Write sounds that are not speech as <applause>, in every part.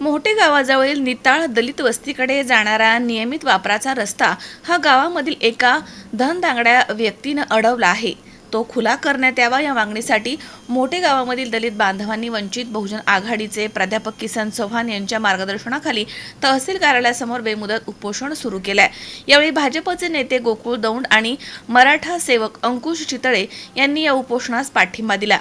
मोठे गावाजवळील निताळ दलित वस्तीकडे जाणारा नियमित वापराचा रस्ता हा गावामधील एका धनदांगड्या व्यक्तीनं अडवला आहे. तो खुला करण्यात यावा या मागणीसाठी मोठे गावामधील दलित बांधवांनी वंचित बहुजन आघाडीचे प्राध्यापक किसन चव्हाण यांच्या मार्गदर्शनाखाली तहसील कार्यालयासमोर बेमुदत उपोषण सुरू केलंय. यावेळी भाजपचे नेते गोकुळ दौंड आणि मराठा सेवक अंकुश चितळे यांनी या उपोषणास पाठिंबा दिला.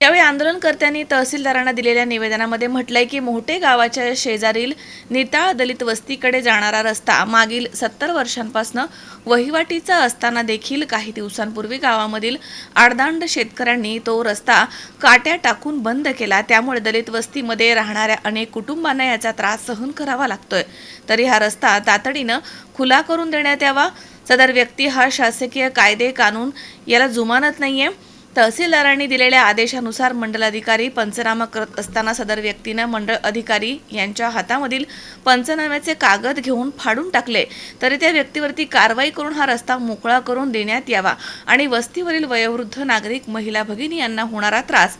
यावेळी आंदोलनकर्त्यांनी तहसीलदारांना दिलेल्या निवेदनामध्ये म्हटलंय की मोठे गावाच्या शेजारील निताळ दलित वस्तीकडे जाणारा रस्ता मागील सत्तर वर्षांपासून वहिवाटीचा असताना देखील काही दिवसांपूर्वी गावामधील आडदांड शेतकऱ्यांनी तो रस्ता काट्या टाकून बंद केला. त्यामुळे दलित वस्तीमध्ये राहणाऱ्या अनेक कुटुंबांना याचा त्रास सहन करावा लागतोय. तरी हा रस्ता तातडीनं खुला करून देण्यात यावा. सदर व्यक्ती हा शासकीय कायदे कानून याला जुमानत नाहीये. तहसीलदारांनी दिलेल्या आदेशानुसार मंडलाधिकारी पंचनामा करत असताना सदर व्यक्तीनं मंडळ अधिकारी यांच्या हातामधील पंचनाम्याचे कागद घेऊन फाडून टाकले तरी त्या व्यक्तीवरती कारवाई करून हा रस्ता मोकळा करून देण्यात यावा आणि वस्तीवरील वयोवृद्ध नागरिक महिला भगिनी यांना होणारा त्रास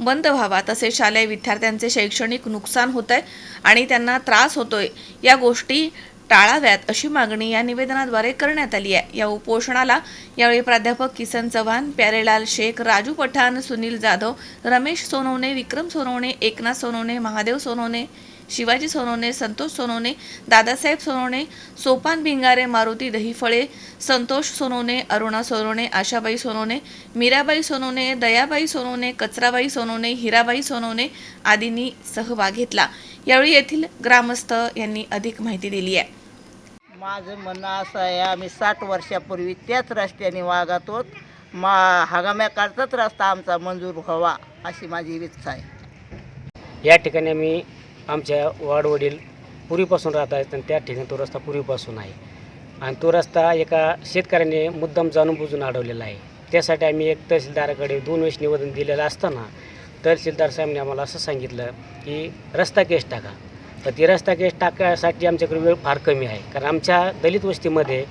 बंद व्हावा तसेच शालेय विद्यार्थ्यांचे शैक्षणिक नुकसान होत आहे आणि त्यांना त्रास होतोय. या गोष्टी टाळाव्यात अशी मागणी या निवेदनाद्वारे करण्यात आली आहे. या उपोषणाला यावेळी प्राध्यापक किसन चव्हाण प्यारेलाल शेख राजू पठाण सुनील जाधव रमेश सोनवणे विक्रम सोनवणे एकनाथ सोनवणे महादेव सोनवणे शिवाजी सोनवणे संतोष सोनवणे दादासाहेब सोनवणे सोपान भिंगारे मारुती दहीफळे संतोष सोनवणे अरुणा सोनवणे आशाबाई सोनवणे मीराबाई सोनवणे दयाबाई सोनवणे कचराबाई सोनवणे हिराबाई सोनवणे आदींनी सहभाग घेतला. यावेळी येथील ग्रामस्थ यांनी अधिक माहिती दिली आहे. माझं म्हणणं असं आहे आम्ही साठ वर्षापूर्वी त्याच रस्त्याने वागतो मा हगाम्याकाळचाच रस्ता आमचा मंजूर व्हावा अशी माझी इच्छा आहे. या ठिकाणी आम्ही आमच्या वाडवडील पूर्वीपासून राहत आहेत आणि त्या ठिकाणी तो रस्ता पूर्वीपासून आहे. आणि तो रस्ता एका शेतकऱ्याने मुद्दाम जाणून बुजून अडवलेला आहे. त्यासाठी आम्ही एक तहसीलदाराकडे दोन वेळेस निवेदन दिलेलं असताना तहसीलदार साहेबांनी आम्हाला असं सांगितलं की रस्ता केस टाका. तर ती रस्ता केस टाकायसाठी आमच्याकडे वेळ फार कमी आहे. कारण आमच्या दलित वस्तीमध्ये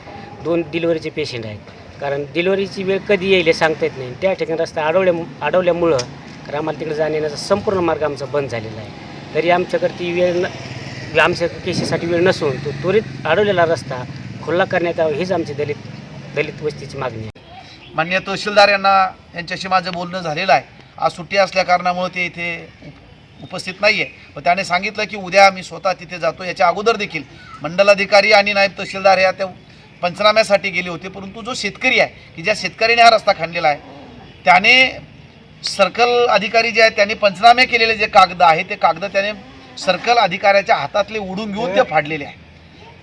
दोन डिलिव्हरीचे पेशंट आहेत. कारण डिलिव्हरीची वेळ कधी येईल हे सांगता येत नाही. त्या ठिकाणी रस्ता अडवल्या अडवल्यामुळं कारण आम्हाला तिकडे जाण्याचा संपूर्ण मार्ग आमचा बंद झालेला आहे. तरी आमच्याकडे ती वेळ न आमच्या केसेसाठी वेळ नसून तो त्वरित अडवलेला रस्ता खुल्ला करण्यात यावा हीच आमची दलित दलित वस्तीची मागणी आहे. मान्य तहसीलदार यांना यांच्याशी माझं बोलणं झालेलं आहे. आज सुट्टी असल्या कारणामुळे ते इथे उपस्थित नाही आहे पण त्याने सांगितलं की उद्या मी स्वतः तिथे जातो. याच्या अगोदर देखील मंडलाधिकारी आणि नायब तहसीलदार ह्या त्या पंचनाम्यासाठी गेले होते. परंतु जो शेतकरी आहे की ज्या शेतकऱ्याने हा रस्ता खणलेला आहे त्याने सर्कल अधिकारी जे आहेत त्यांनी पंचनामे केलेले जे कागद आहे ते कागद त्याने सर्कल अधिकाऱ्याच्या हातातले उडून घेऊन ते फाडलेले आहे.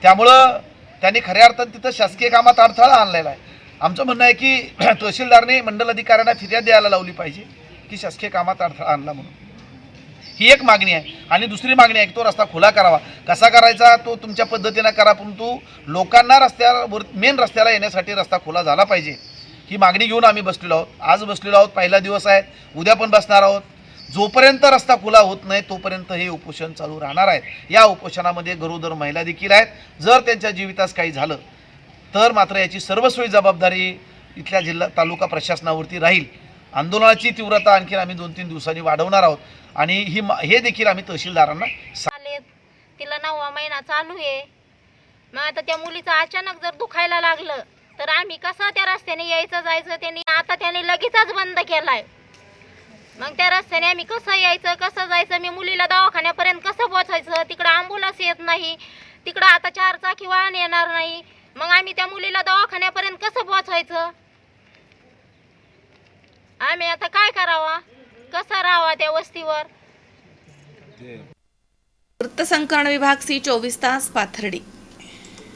त्यामुळं त्यांनी खऱ्या अर्थानं तिथं शासकीय कामात अडथळा आणलेला आहे. आमचं म्हणणं आहे की <clears throat> तहसीलदारने मंडल अधिकाऱ्यांना फिर्याद द्यायला लावली पाहिजे की शासकीय कामात अडथळा आणला म्हणून. ही एक मागणी आहे. आणि दुसरी मागणी आहे की तो रस्ता खुला करावा. कसा करायचा? तो तुमच्या पद्धतीनं करा परंतु लोकांना रस्त्यावर मेन रस्त्याला येण्यासाठी रस्ता खुला झाला पाहिजे. ही मागणी घेऊन आम्ही बसलेलो आहोत. आज बसलेलो आहोत पहिला दिवस आहे. उद्या पण बसणार आहोत. जोपर्यंत रस्ता खुला होत नाही तोपर्यंत हे उपोषण चालू राहणार आहे. या उपोषणामध्ये गरोदर महिला देखील आहेत. जर त्यांच्या जीवितास काही झालं तर मात्र याची सर्वस्वी जबाबदारी इथल्या जिल्हा तालुका प्रशासनावरती राहील. आंदोलनाची तीव्रता आणखी आम्ही दोन तीन दिवसांनी वाढवणार आहोत. आणि ही मा- हे देखील आम्ही तहसीलदारांना तिला नववा महिना चालू आहे. मग आता त्या मुलीचं अचानक जर दुखायला लागलं तर आम्ही कसं त्या रस्त्याने यायचं जायचं त्यांनी आता त्याने लगेचच बंद केलाय. मग त्या रस्त्याने आम्ही कसं यायचं कसं जायचं मी मुलीला दवाखान्यापर्यंत कसं पोचायचं तिकडं आंबुलन्स येत नाही. तिकडं आता चार चाकी वाहन येणार नाही. मग आम्ही त्या मुलीला दवाखान्यापर्यंत कसं पोचायचं आम्ही आता काय करावा? कसं राहावा त्या वस्तीवर? वृत्तसंकलन विभाग सी चोवीस तास पाथर्डी.